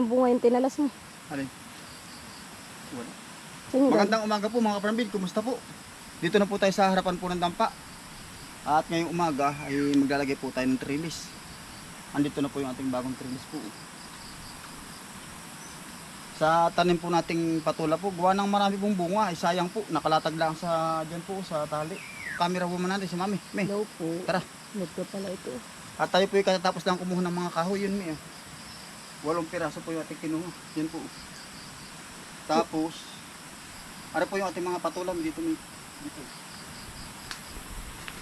walang bunga yung tinalas mo. Alin? Wala. Saan Magandang umaga po mga kaparambin. Kumusta po? Dito na po tayo sa harapan po ng dampa. At ngayong umaga ay maglalagay po tayo ng trellis. Andito na po yung ating bagong trellis po. Sa tanim po nating patula po, gawa ng marami pong bunga. Ay sayang po, nakalatag lang sa dyan po sa tali. Camera woman natin si Mami. May. Hello po. Tara. Ko pala ito. At tayo po ay katatapos lang kumuha ng mga kahoy yun May. Walong piraso po yung ating kinuha. Yan po. Tapos, ano po yung ating mga patulam dito. Dito.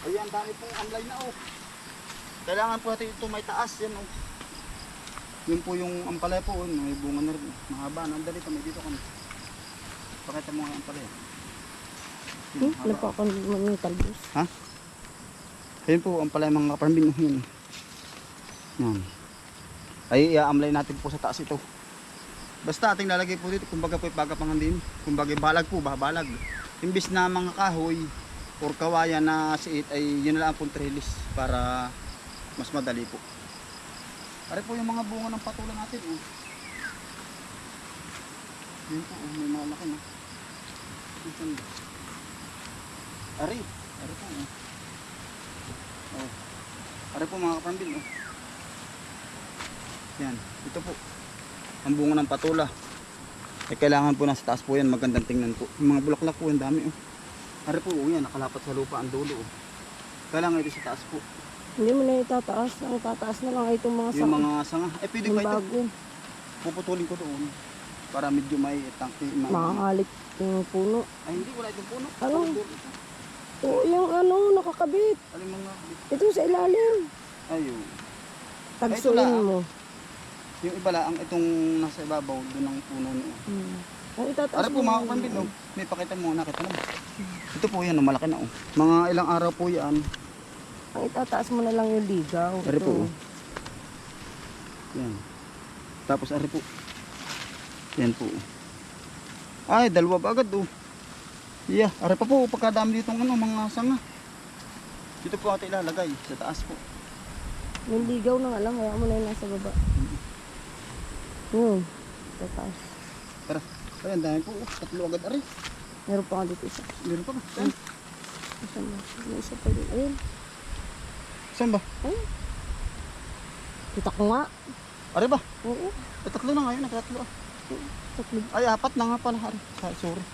Ayan, dami pong amlay na oh. Kailangan po natin ito may taas yan oh. Yun po yung ampalaya po, oh, may bunga na rin. Mahaba na, dali kami dito kami. Pakita mo nga yung ampalaya. Hmm? haba. Wala pa ako ng talbos. Ayun po, ang pala mga kaparambin. Yun. Yan. Ay, iaamlay natin po sa taas ito. Basta ating lalagay po dito, kumbaga po pagkapangan din. Kumbaga balag po, babalag. Imbis na mga kahoy or kawayan na siit ay yun na lang pong trellis para mas madali po. Pare po yung mga bunga ng patulang natin. Oh. Yun po, oh, may mga laki na. Ari, ari po. Oh. Oh. Pare po mga kapambin. Oh. Yan, ito po. Ang bunga ng patula. Eh, kailangan po nasa taas po yan, magandang tingnan po. Yung mga bulaklak po, ang dami oh. Pare po, oh, yan, nakalapat sa lupa ang dulo oh. Kailangan ito sa taas po. Hindi mo na itataas. Ang tataas na lang ay itong mga Yung sa mga sanga, eh pwede yung ba ito? Puputulin ko doon. Para medyo may tangki. Ma- Makakalit yung puno. Ay, hindi, wala itong puno. Ano? Oo, yung ano, nakakabit. Alin mga, Ito sa ilalim. ayun. Tagsuin mo. Yung iba lang, itong nasa ibabaw, doon ang puno niyo. Hmm. Ang itataas Ara po mga kapambin, oh. may pakita mo, nakita mo. Ito po yan, oh, malaki na oh. Mga ilang araw po yan. Ang itataas mo na lang yung ligaw. Ari po. Oh. Yan. Tapos ari po. Yan po. oh. Ay, dalawa ba agad oh. Yeah, ari pa po, pagkadami dito ng ano, mga sanga. Dito po natin ilalagay, sa taas po. Yung ligaw na nga lang, kaya mo na yung nasa baba. Hmm. Tataas. Tara. Ay, ang dami po. oh. Tatlo agad ari. Meron pa nga dito isa. Meron pa ba? Saan? Isa na. May isa pa din. Ayun. Saan ba? Ayun. Kita ko nga. Ari ba? Oo. Eh, tatlo na ngayon, nagtatlo ah. Tatlo. Ay, apat na nga pala. Ari. Sorry.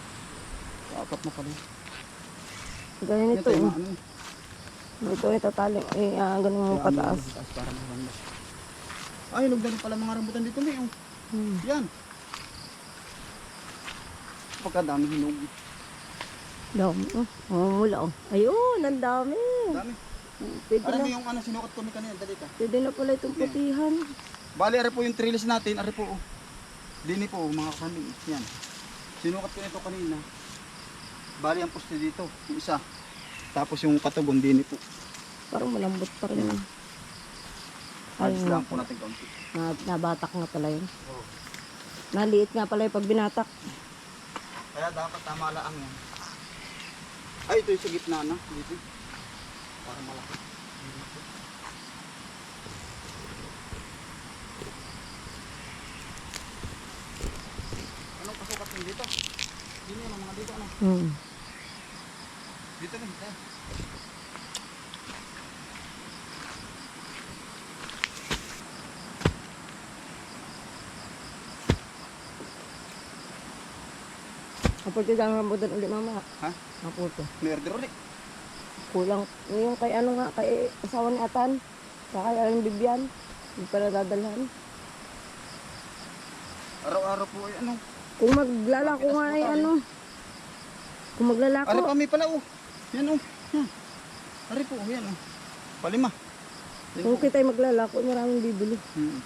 Apat na pala. Ganyan Yan ito. mga ano. Ito ay tatali. Eh, ah, ganun mo pataas. ano, Taas para maganda. Ay, nagdano pala mga rambutan dito may. Oh. Hmm. Yan. Pagkadami hinog. Dami. Oh, mamumula oh. Ayun, ang dami. Dami. Pwede Alam na. mo yung ano sinukat ko ni kanina, dali ka. Pwede na pala itong putihan. Bali, ari po yung trellis natin, ari po. Oh. Dini po, mga kamin. Yan. Sinukat ko nito kanina. Bali ang poste dito, yung isa. Tapos yung katugon, dini po. Parang malambot pa rin. Yan. Ay, Ayos lang po natin kaunti. Na, nabatak nga pala yun. Oh. Naliit nga pala yung pag binatak. Kaya dapat tama lang yan. Ay, ito yung sa gitna na. Dito. Para malaki. Anong kasukat yung dito? Dito yung mga dito ano? Hmm. Dito rin. Kaya. Ka gano'n rambutan ulit mama. Ha? Maputo. May order ulit. Kulang. Yung kay ano nga, kay asawa ni Atan. Saka kay Aling Bibian. Hindi pa nadadalhan. Araw-araw po ay ano. Kung maglalako nga ay ano. Kung maglalako. Ari pa may pala oh. Yan oh. Hmm. Ari po, yan oh. Palima. Kung po. kita ay maglalako, maraming bibili. Hmm.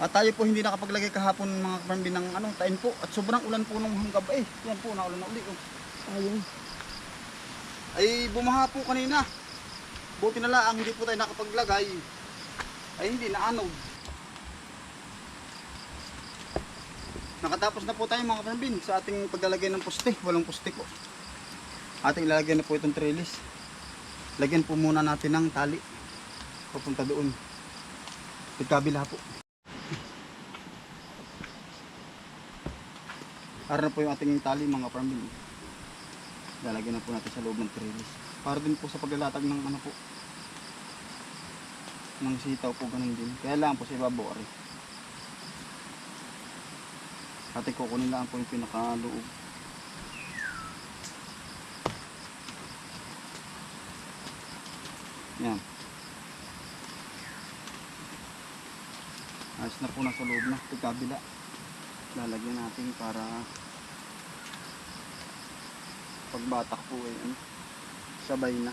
At tayo po hindi nakapaglagay kahapon mga kapambin ng ano, tain po. At sobrang ulan po nung hanggang eh. Yan po, naulan na uli. Oh. Ayun. Ay bumaha po kanina. Buti na lang hindi po tayo nakapaglagay. Ay hindi na ano. Nakatapos na po tayo mga kapambin sa ating paglalagay ng poste. Walang poste po. Ating ilalagay na po itong trellis. Lagyan po muna natin ng tali. Papunta doon. Pagkabila po. Para na po yung ating tali mga parmbin. Lalagyan na po natin sa loob ng trellis. Para din po sa paglalatag ng ano po. Ng sitaw po ganun din. Kaya lang po sa ibabaw ari. Ate kukunin lang po yung pinakaloob. Yan. Ayos na po nasa loob na. Ito kabila. Lalagyan natin para pagbatak po ay ano, sabay na.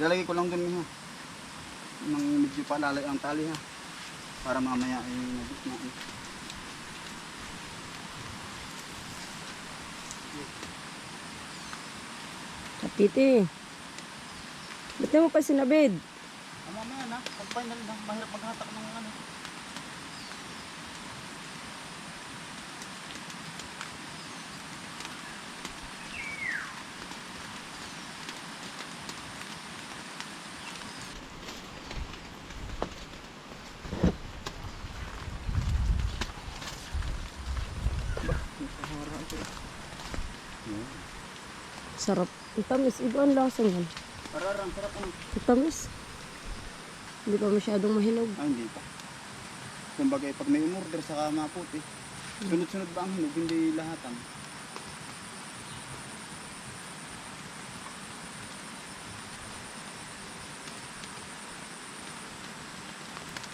Lalagay ko lang dun ha. Nang medyo palalay ang tali ha. Para mamaya ay nabit na. eh. Kapiti. Ba't mo pa sinabid? Ah, mamaya na. Pag final na, mahirap maghatak ng ano. Sarap. Ang tamis. Iba ang lasa niyan. Pararang, sarap ano. Ang tamis. Hindi pa masyadong mahinog. Ah, hindi pa. Kumbaga, eh, pag may umorder sa maputi, sunod-sunod ba ang hinog, hindi lahatan.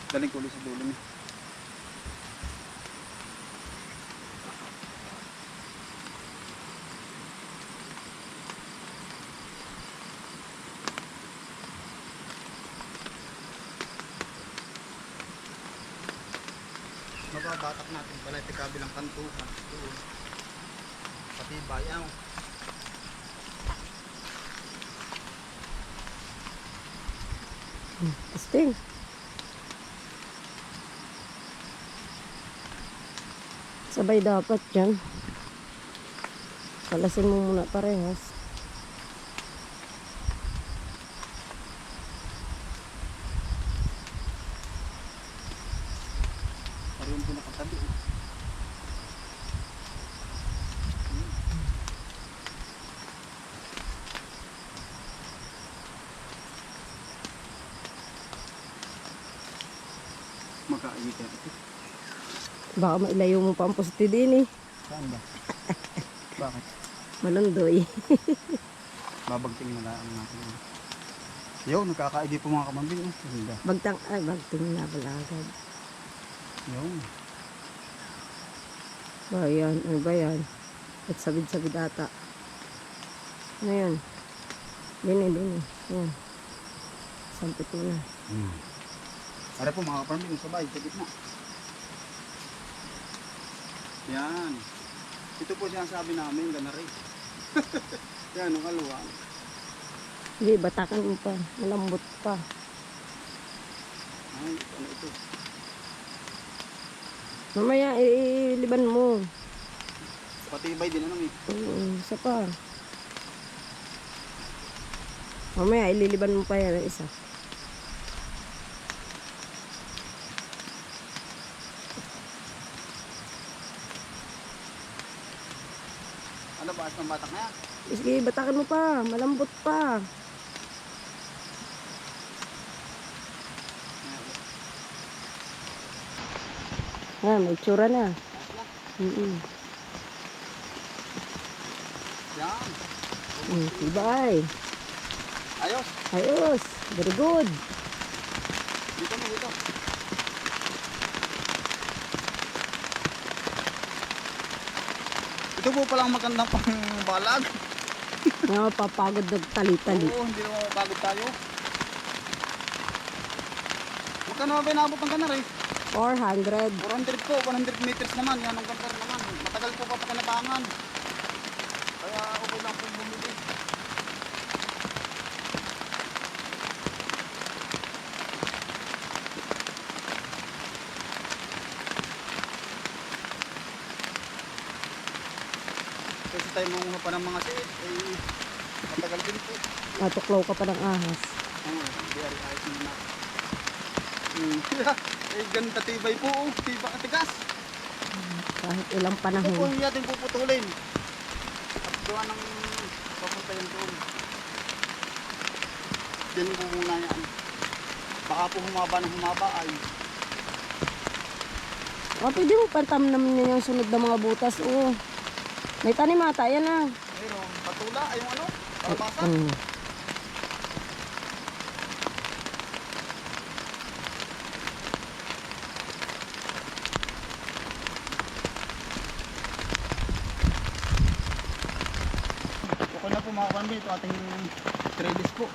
Daling ko ulit sa dulo niya. Mababatak natin pala ito kabilang kantuhan. Doon. Pati bayaw. Testing. Sabay dapat dyan. Kalasin mo muna parehas. Yung pinakatabi. eh. Hmm. Magkaayita ito. Baka mailayo mo pa ang poste din eh. Saan ba? Bakit? Malandoy. Babagting na lang natin. Yo, nagkakaigi po mga kamambing. Oh. Bagtang, ay bagting na pala Yo. Ba yan, ano ba yan? At sabid-sabid ata. Ano yan? Dini, dini. Yan. Sampit mo na. Hmm. Para po mga kapambing, sabay, sa gitna. Yan. Ito po sinasabi namin, ganari. Yan, ang kaluwang. Hindi, batakan mo pa. Malambot pa. Ay, ano ito? Mamaya, iliban mo. Patibay din ano eh. Oo, isa pa. Mamaya, ililiban mo pa yan ang isa. Ano ba, as ng batak na yan? Sige, batakan mo pa. Malambot pa. Ah, may tsura na. Mm Yan. mm Bye. Ayos. Ayos. Very good. Dito mo, dito. Ito po palang magandang pang balag. Napapagod ng tali-tali. Oo, hindi naman mapagod tayo. Magkano ba binabot ng ganar eh? 400. 400 po, 100 meters naman. Yan ang ganda naman. Matagal po pa pakinabangan. Kaya okay lang po bumili. Kasi tayo manguha pa ng mga siit, eh, matagal din po. Natuklaw ka pa ng ahas. Oo, hindi ari ayos. Hmm. Eh, ganun tatibay po. Oh. Tiba katigas. Kahit ilang Ito po panahon. yung natin puputulin. At gawa ng papunta yan doon. Diyan po muna yan. Baka po humaba ng humaba ay. O, pwede mo pantam naman niya yung sunod na mga butas. Oo. May tanim ata, yan ah. Mayroon patula ay yung ano? Kalabasa. Mm. Okay na po mga kapamilya. Ito ating trellis po.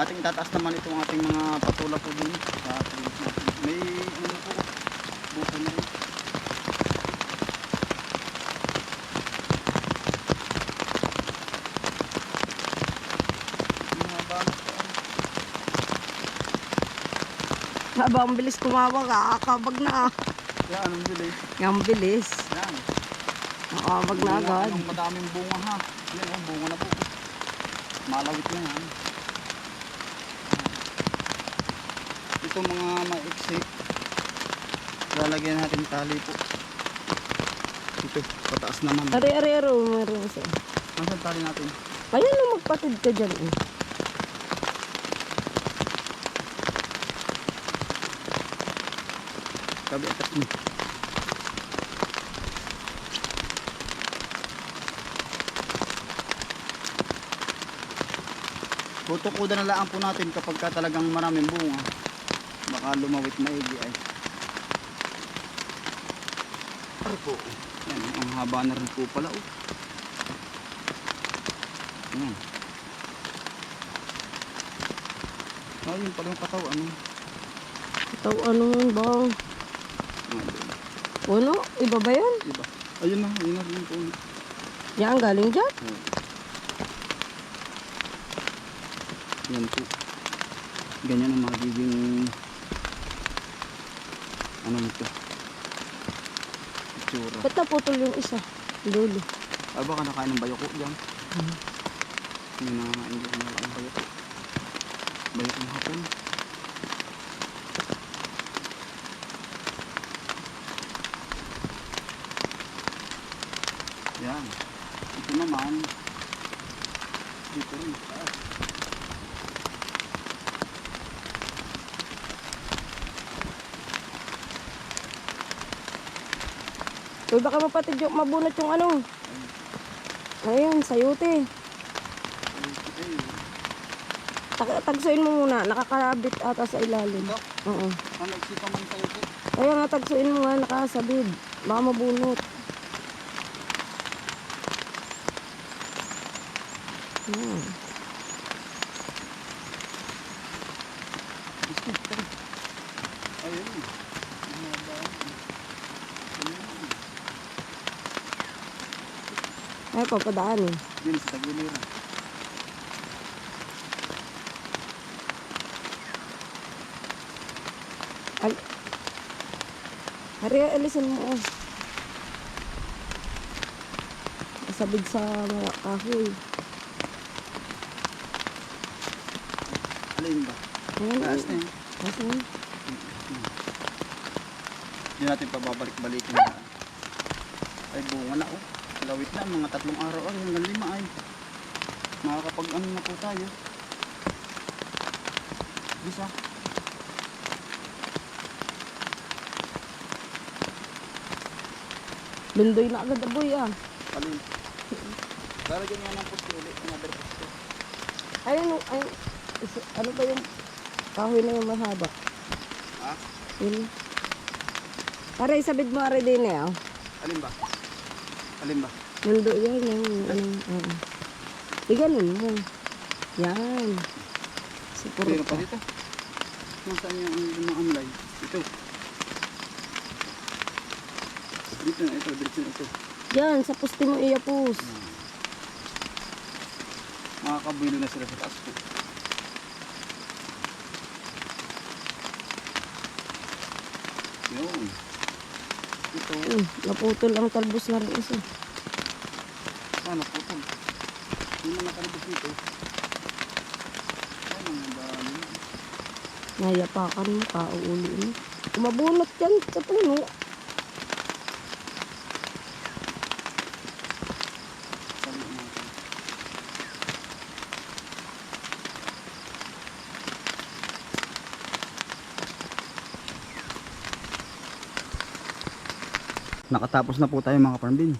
Ating tataas naman itong ating mga patula po dun. Sa trellis natin. May ano po. Buko na rin. Haba, ang bilis kumawag, kakakabag na ah. Yan, anong bilis? Yung bilis. Yan. Nakakabag na agad. Anong madaming bunga ha. Yan oh, bunga na po. Malawit na yan. Ito mga maiksi. Lalagyan natin tali po. Ito, pataas naman. Ari-ari-ari, meron isa. Nasaan tali natin? Ayun na, magpatid ka dyan eh. Sabi atas mo. Tutukudan na lang po natin kapag ka talagang maraming bunga. Baka lumawit maigi ay. Ano po? Yan, ang haba na rin po pala. Oh. Yan. Oh, yun pala yung katawan. Ano? Ito, ano yun doon. Ano? Iba ba yan? Diba? Ayun na, yun na rin po. Yan, galing dyan? Yan po. Ganyan ang magiging ano nito. Itsura. Ba't naputol yung isa? Dulo. Ay baka nakain ng bayoko yan. Hindi na hindi na ang bayoko. Bayoko ng hapon. Yan. Ito naman. Dito rin. Ah. Uy, baka mapatid yung mabunot yung ano. Ayun, sayute. Okay. Tag tagsuin mo muna. Nakakabit ata sa ilalim. Ito. Oo. Ano, isipa man sa ito. Kaya nga, tagsuin mo nga, nakasabid. Baka mabunot. Yan. Gusto, tara. Ayun. Ang haba. Ayun. Ay, papadaan eh. Yun sa tagiliran. Ay. Hari, alisin mo. oh. Sabid sa mga kahoy. Alin ba? Ayan. Taas na yun. Kasi, Hindi natin pababalik-balikin na. Ay bunga na oh. Lawit na, mga tatlong araw ay hanggang lima ay. Makakapag ano na po tayo. Bisa. lundoy na agad aboy ah. Alin. Lalagyan nga ng pusti ulit. Another pusti. Ayun, ayun. Is- ano ba yung kahoy na yung mahaba? Ha? Yun. Aray, sabid mo aray din eh. Oh. Alin ba? Alin ba? Mundo yan, yung ano. oo. Di ganun mo. Yan. Siguro Meron pa dito. Nasaan yung mga amlay? Ito. Dito na ito, dito na ito. Yan, sa pusti mo iyapus. Makakabulo na sila sa taas po. Yun. Ito. Hmm, naputol ang talbos na rin isa. Po ito? Hindi mo nakalabas dito. Ano nga ba? Nayapakan mo, kauuli mo. Kumabunot yan sa puno. Nakatapos na po tayo mga farmbin.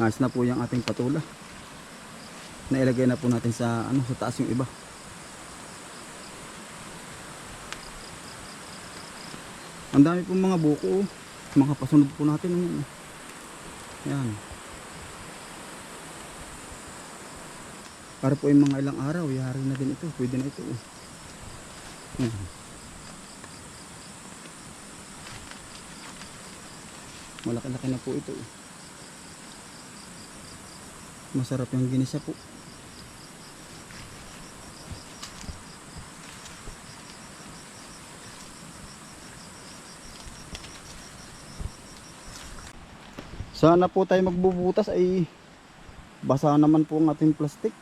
Ayos na po yung ating patula. Nailagay na po natin sa ano sa taas yung iba. Ang dami pong mga buko. oh. Mga pasunod po natin. Ayan. oh. Ayan. Para po yung mga ilang araw, yari na din ito. Pwede na ito. oh. Malaki-laki na po ito. oh. Masarap yung ginisa po. Sana po tayo magbubutas ay basa naman po ang ating plastic.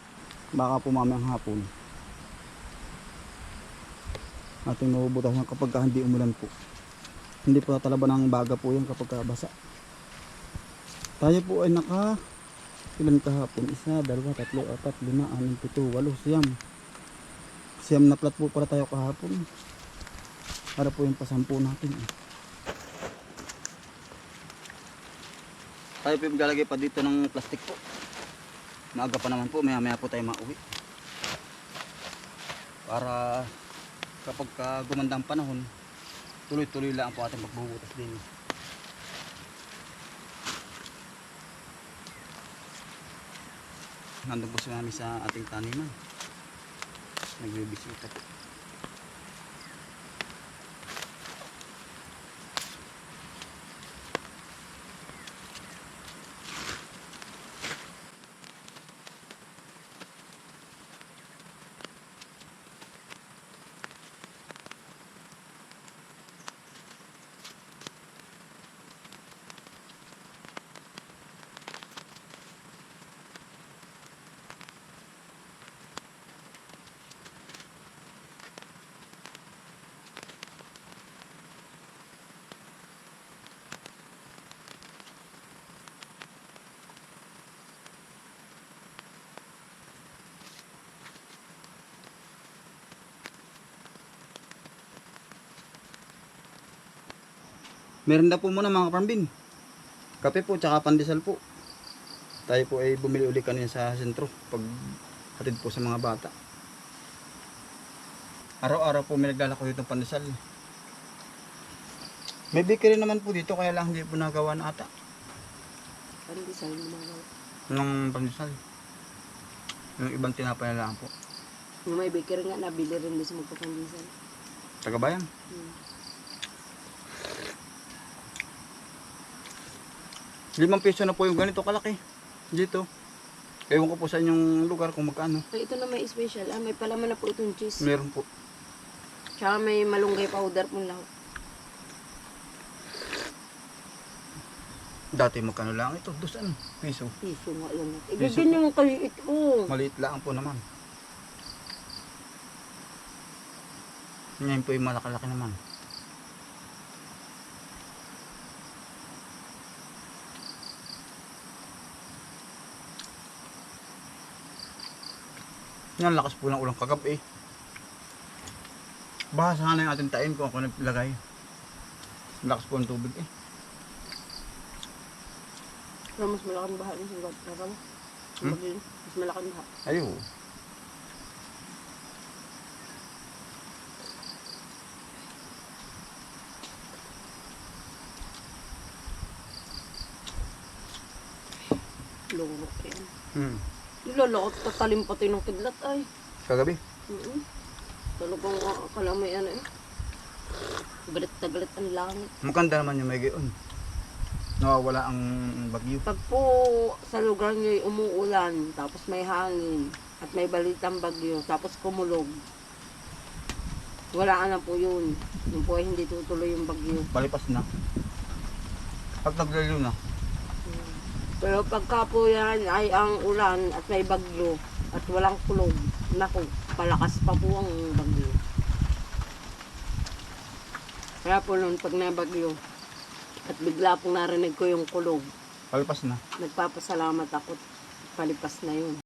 Baka po mamayang hapon. Ating mabubutasan kapag ka hindi umulan po. Hindi po tatalaban ng baga po yan kapag ka basa. Tayo po ay naka ilan kahapon? Isa, dalawa, tatlo, apat, lima, anim, pito, walo, siyam. Siyam na plat po para tayo kahapon. Para po yung pasampu natin. eh. Tayo po yung pa dito ng plastic po. Maaga pa naman po, maya maya po tayo mauwi. Para kapag ka gumanda ang panahon, tuloy-tuloy lang po ating magbubutas din. Nandun po si mami sa ating taniman. Nagbibisita po. Meron na po muna mga kaparambin. Kape po tsaka pandesal po. Tayo po ay bumili uli kanina sa sentro pag hatid po sa mga bata. Araw-araw po may naglalako dito ng pandesal. May bakery naman po dito kaya lang hindi po nagawa na ata Parang di sa'yo lumalaw. ng pandesal. Yung ibang tinapay na lang po. Yung may baker nga, nabili rin din sa magpapandisan. Tagabayan. Hmm. Limang piso na po yung ganito kalaki. Dito. Ewan ko po sa inyong lugar kung magkano. Ay, ito na may special. Ah, may palaman na po itong cheese. Meron po. Tsaka may malunggay powder po lang. Dati magkano lang ito? Dosan piso. Piso nga yan. Piso Igagyan yung kaliit oh. Maliit lang po naman. Ngayon po yung malaki-laki naman. Yan, lakas po ng ulang kagabi. Baka sana yung ating tain kung ako naglagay. Lakas po ng tubig eh. Pero mas malaking baha yung sugat. Pero, Hmm? hmm? mas malaking baha. Ayo. Lungok yan. Hmm. Nilalakot tatalim pati ng kidlat ay. Kagabi. Mm Talagang uh, akala may ano eh. Galit na galit ang langit. Maganda naman yung may gayon. Nawawala ang bagyo. Pag po sa lugar nyo umuulan, tapos may hangin, at may balitang bagyo, tapos kumulog, wala na po yun. Yung po ay hindi tutuloy yung bagyo. Palipas na. Pag naglalo na. Pero pagka po yan ay ang ulan at may bagyo, At walang kulog. Naku, palakas pa po ang bagyo. Kaya po noon pag nabagyo, at bigla pong narinig ko yung kulog, Palpas na. nagpapasalamat ako. Palipas na yun.